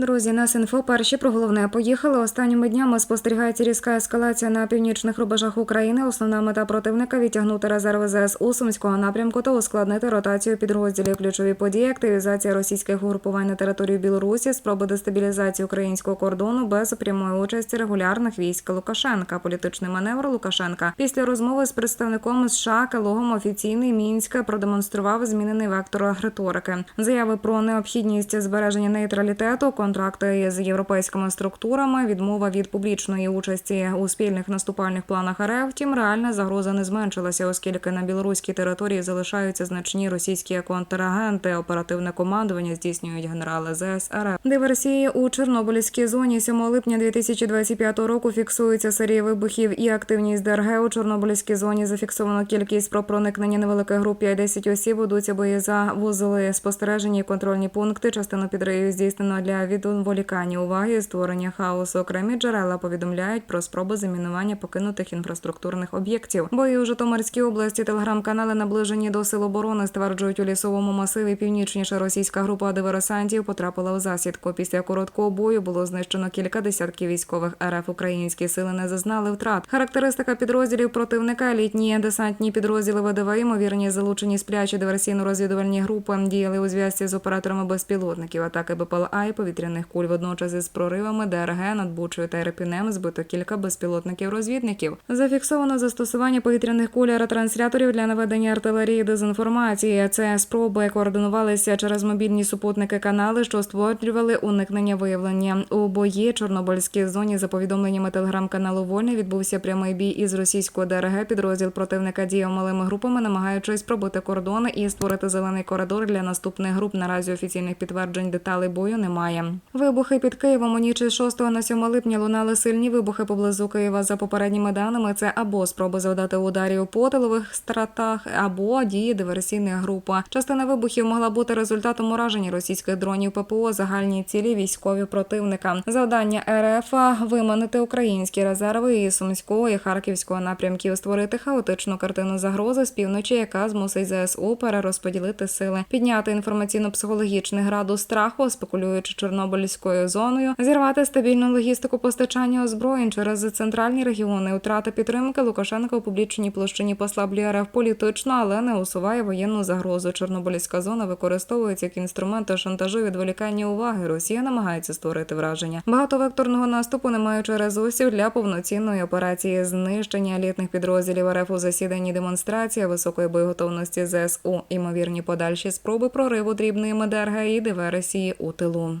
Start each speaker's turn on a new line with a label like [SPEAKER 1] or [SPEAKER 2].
[SPEAKER 1] Друзі, нас інфо перші про головне поїхали. Останніми днями спостерігається різка ескалація на північних рубежах України. Основна мета противника відтягнути резерви ЗСУ Сумського напрямку та ускладнити ротацію підрозділів. Ключові події, активізація російських угрупувань на території Білорусі, спроби дестабілізації українського кордону без прямої участі регулярних військ Лукашенка. Політичний маневр Лукашенка після розмови з представником США Келогом офіційний Мінськ продемонстрував змінений вектор риторики. Заяви про необхідність збереження нейтралітету, контракти з європейськими структурами, відмова від публічної участі у спільних наступальних планах РФ. Втім, реальна загроза не зменшилася, оскільки на білоруській території залишаються значні російські контрагенти. Оперативне командування здійснюють генерали ЗС РФ. Диверсії у Чорнобильській зоні 7 липня 2025 року фіксується серія вибухів і активність ДРГ у Чорнобильській зоні. Зафіксовано кількість про проникнення невеликих груп 5-10 осіб. Ведуться бої за вузли спостереження і контрольні пункти. Частину підривів здійснено для відволікання уваги, створення хаосу. Окремі джерела повідомляють про спроби замінування покинутих інфраструктурних об'єктів. Бої у Житомирській області телеграм-канали наближені до сил оборони стверджують у лісовому масиві. Північніша російська група диверсантів потрапила у засідку. Після короткого бою було знищено кілька десятків військових РФ. Українські сили не зазнали втрат. Характеристика підрозділів противника літні десантні підрозділи ВДВ, ймовірні залучені сплячі диверсійно-розвідувальні групи діяли у зв'язці з операторами безпілотників. Атаки БПЛА і повітряних куль водночас із проривами ДРГ над Бучою та Ірпінем збито кілька безпілотників-розвідників. Зафіксовано застосування повітряних куль ретрансляторів для наведення артилерії дезінформації. Це спроби координувалися через мобільні супутники канали, що створювали уникнення виявлення у бої Чорнобильській зоні. За повідомленнями телеграм-каналу Вольний відбувся прямий бій із російського ДРГ. Підрозділ противника діяв малими групами, намагаючись пробити кордони і створити зелений коридор для наступних груп. Наразі офіційних підтверджень деталей бою немає. Вибухи під Києвом у ніч із 6 на 7 липня лунали сильні вибухи поблизу Києва. За попередніми даними, це або спроби завдати ударів по тилових стратах, або дії диверсійних груп. Частина вибухів могла бути результатом ураження російських дронів ППО, загальні цілі військові противника. Завдання РФ виманити українські резерви із Сумського і Харківського напрямків, створити хаотичну картину загрози з півночі, яка змусить ЗСУ перерозподілити сили, підняти інформаційно-психологічний градус страху, спекулюючи Чорнобильською зоною, зірвати стабільну логістику постачання озброєнь через центральні регіони. Утрата підтримки Лукашенка у публічній площині послаблює РФ політично, але не усуває воєнну загрозу. Чорнобильська зона використовується як інструмент шантажу відволікання уваги. Росія намагається створити враження багатовекторного наступу, не маючи ресурсів для повноцінної операції знищення елітних підрозділів РФ у засіданні демонстрація високої боєготовності ЗСУ, імовірні подальші спроби прориву дрібної МДРГ і диверсії у тилу.